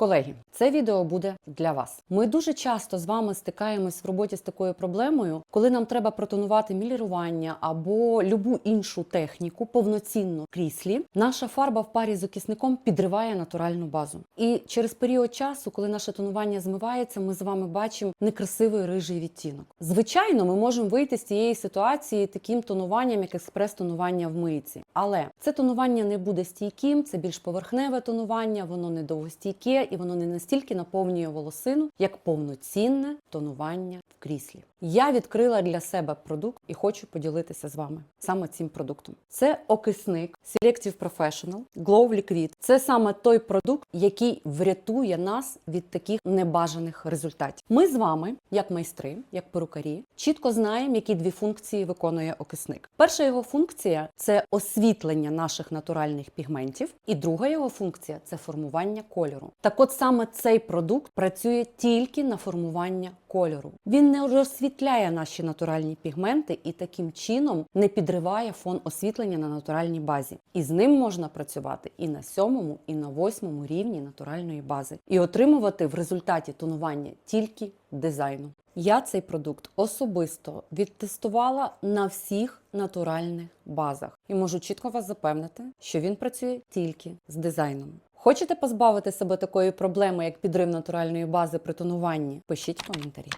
Колеги, це відео буде для вас. Ми дуже часто з вами стикаємось в роботі з такою проблемою, коли нам треба протонувати мілірування або любу іншу техніку повноцінно кріслі. Наша фарба в парі з окисником підриває натуральну базу. І через період часу, коли наше тонування змивається, ми з вами бачимо некрасивий рижий відтінок. Звичайно, ми можемо вийти з цієї ситуації таким тонуванням, як експрес-тонування в мийці. Але це тонування не буде стійким, це більш поверхневе тонування, воно не довгостійке і воно не настільки наповнює волосину, як повноцінне тонування в кріслі. Я відкрила для себе продукт і хочу поділитися з вами саме цим продуктом. Це окисник Selective Professional Glow Liquid. Це саме той продукт, який врятує нас від таких небажаних результатів. Ми з вами, як майстри, як перукарі, чітко знаємо, які дві функції виконує окисник. Перша його функція це освітлення наших натуральних пігментів, і друга його функція це формування кольору. Так от саме цей продукт працює тільки на формування кольору. Він не розсвітляє наші натуральні пігменти і таким чином не підриває фон освітлення на натуральній базі. І з ним можна працювати і на сьомому, і на восьмому рівні натуральної бази, і отримувати в результаті тонування тільки дизайну. Я цей продукт особисто відтестувала на всіх натуральних базах і можу чітко вас запевнити, що він працює тільки з дизайном. Хочете позбавити себе такої проблеми, як підрив натуральної бази при тонуванні? Пишіть коментарі.